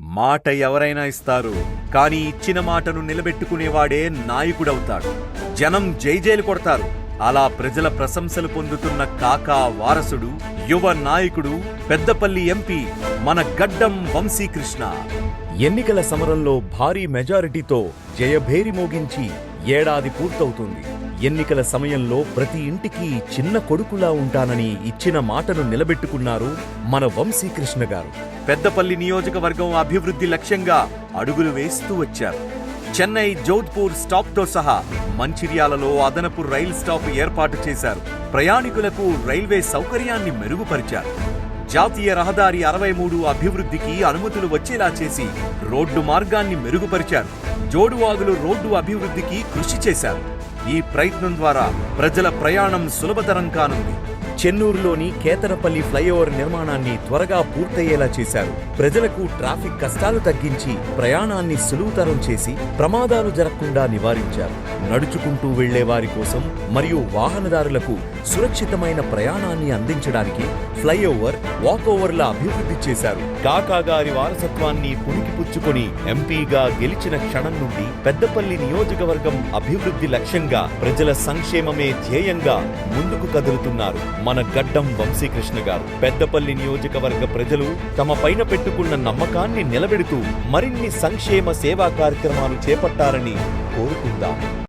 మాట ఎవరైనా ఇస్తారు కానీ ఇచ్చిన మాటను నిలబెట్టుకునేవాడే నాయకుడవుతాడు. జనం జైజైలు కొడతారు. అలా ప్రజల ప్రశంసలు పొందుతున్న కాకా వారసుడు యువ నాయకుడు పెద్దపల్లి ఎంపీ మన గడ్డం వంశీకృష్ణ. ఎన్నికల సమరంలో భారీ మెజారిటీతో జయభేరి మోగించి ఏడాది పూర్తవుతుంది. ఎన్నికల సమయంలో ప్రతి ఇంటికి చిన్న కొడుకులా ఉంటానని ఇచ్చిన మాటను నిలబెట్టుకున్నారు మన వంశీకృష్ణ గారు. పెద్దపల్లి నియోజకవర్గం అభివృద్ధి లక్ష్యంగా అడుగులు వేస్తూ వచ్చారు. చెన్నై జోధ్పూర్ స్టాప్తో సహా మంచిర్యాలలో అదనపు రైల్ స్టాప్ ఏర్పాటు చేశారు. ప్రయాణికులకు రైల్వే సౌకర్యాన్ని మెరుగుపరిచారు. జాతీయ రహదారి అరవై మూడు అభివృద్ధికి అనుమతులు వచ్చేలా చేసి రోడ్డు మార్గాన్ని మెరుగుపరిచారు. జోడువాగులు రోడ్డు అభివృద్ధికి కృషి చేశారు. ఈ ప్రయత్నం ద్వారా ప్రజల ప్రయాణం సులభతరం కానుంది. చెన్నూరులోని కేతనపల్లి ఫ్లైఓవర్ నిర్మాణాన్ని త్వరగా పూర్తయ్యేలా చేశారు. ప్రజలకు ట్రాఫిక్ కష్టాలు తగ్గించి ప్రయాణాన్ని సులువుతరం చేసి ప్రమాదాలు జరగకుండా నివారించారు. నడుచుకుంటూ వెళ్ళే వారి కోసం మరియు వాహనదారులకు సురక్షితమైన ప్రయాణాన్ని అందించడానికి ఫ్లైఓవర్ వాకోవర్ల అభివృద్ధి చేశారు. కాకా గారి వారసత్వాన్ని పుణికిపుచ్చుకొని ఎంపీగా గెలిచిన క్షణం నుండి పెద్దపల్లి నియోజకవర్గం అభివృద్ధి లక్ష్యంగా ప్రజల సంక్షేమమే ధ్యేయంగా ముందుకు కదులుతున్నారు. మన గడ్డం వంశీకృష్ణ గారు. పెద్దపల్లి నియోజకవర్గ ప్రజలు తమ పైన పెట్టుకున్న నమ్మకాన్ని నిలబెడుతూ మరిన్ని సంక్షేమ సేవా కార్యక్రమాలు చేపట్టారని కోరుకుందాం.